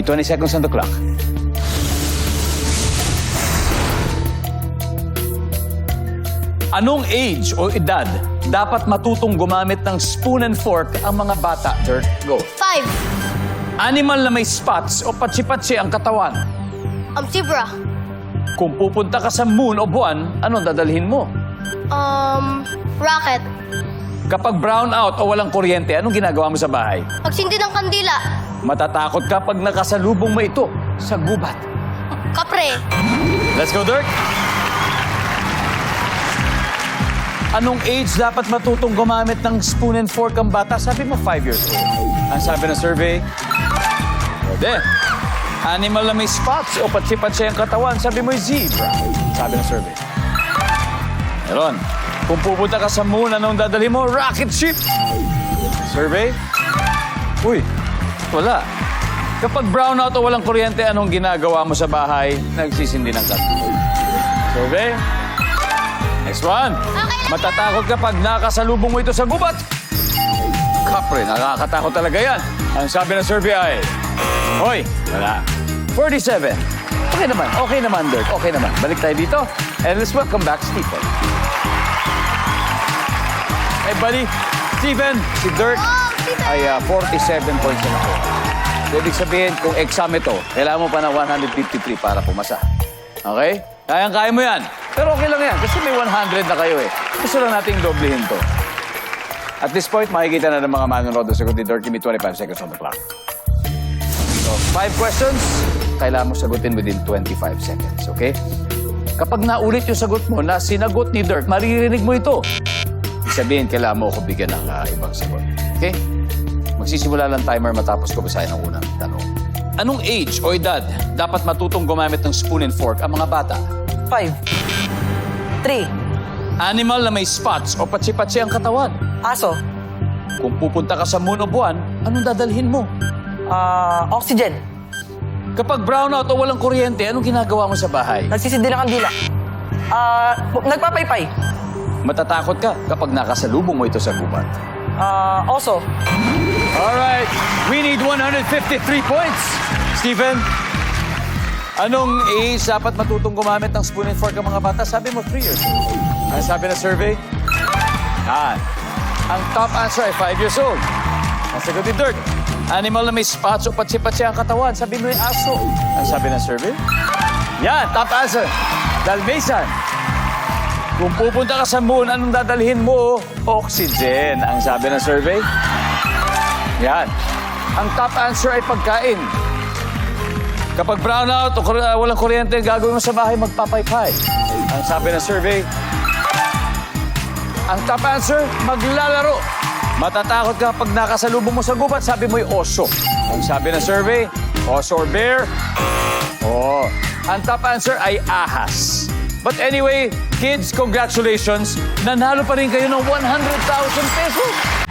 May 20 seconds on the clock. Anong age o edad dapat matutong gumamit ng spoon and fork ang mga bata, Dirt? Go. Five. Animal na may spots o patsi-patsi ang katawan. Um, zebra. Kung pupunta ka sa moon o buwan, anong dadalhin mo? Um, rocket. Kapag brown out o walang kuryente, anong ginagawa mo sa bahay? Pagsindi ng kandila. Matatakot ka pag nakasalubong mo ito sa gubat. Kapre. Let's go, Dirk. Anong age dapat matutong gumamit ng spoon and fork ang bata? Sabi mo, 5 years old. Ang sabi ng survey, pwede. Animal na may spots o patsi-patsi ang katawan. Sabi mo, zebra. Sabi ng survey. Meron. Kung pupunta ka sa moon, anong dadali mo? Rocket ship. Survey? Uy, wala. Kapag brownout o walang kuryente, anong ginagawa mo sa bahay? Nagsisindi ng kandila. Survey? Next one. Matatakot ka pag nakasalubong mo ito sa gubat. Kapre, nakakatakot talaga yan. Ang sabi ng survey ay, Hoy, wala. 47. Okay naman, okay naman, Dirk. Okay naman. Balik tayo dito. And let's welcome back Stephen. Hey, buddy. Stephen, si Dirk Oh, ay ah, 47 points na nakuha. So, ibig sabihin, kung exam ito, kailangan mo pa ng 153 para pumasa. Okay? Kayang-kaya mo yan. Pero okay lang yan, kasi may 100 na kayo eh. Gusto lang nating doblehin to. At this point, makikita na ng mga manonood sa ni Dirk. Give me 25 seconds on the clock. So, five questions, kailangan mo sagutin within 25 seconds, okay? Kapag naulit yung sagot mo na sinagot ni Dirk, maririnig mo ito. Ibig sabihin, kailangan mo ako bigyan ng ah, ibang sagot. Okay? Magsisimula lang timer matapos ko basahin ang unang tanong. Anong age o edad dapat matutong gumamit ng spoon and fork ang mga bata? Five. Three. Animal na may spots o patsi-patsi ang katawan. Aso. Kung pupunta ka sa moon o buwan, anong dadalhin mo? Ah, oxygen. Kapag brownout o walang kuryente, anong ginagawa mo sa bahay? Nagsisindi ng kandila. Ah, nagpapaypay. Matatakot ka kapag nakasalubong mo ito sa gubat. Ah, oso. Alright, we need 153 points. Stephen, anong age dapat matutong gumamit ng spoon and fork ang mga bata? Sabi mo, 3 years old. Ang sabi ng survey? Yan. Ang top answer ay 5 years old. Ang sagot ni Dirk, animal na may spots o patsi-patsi ang katawan. Sabi mo yung aso. Ang sabi ng survey? Yan, top answer. Dalmatian. Kung pupunta ka sa moon, anong dadalhin mo? Oxygen. Ang sabi ng survey? Yan. Ang top answer ay pagkain. Kapag brownout o uh, walang kuryente, ang gagawin mo sa bahay, magpapaypay. Ang sabi ng survey, ang top answer, maglalaro. Matatakot ka pag nakasalubong mo sa gubat, sabi mo'y oso. Ang sabi ng survey, oso or bear? Oo. Ang top answer ay ahas. But anyway, kids, congratulations. Nanalo pa rin kayo ng 100,000 pesos.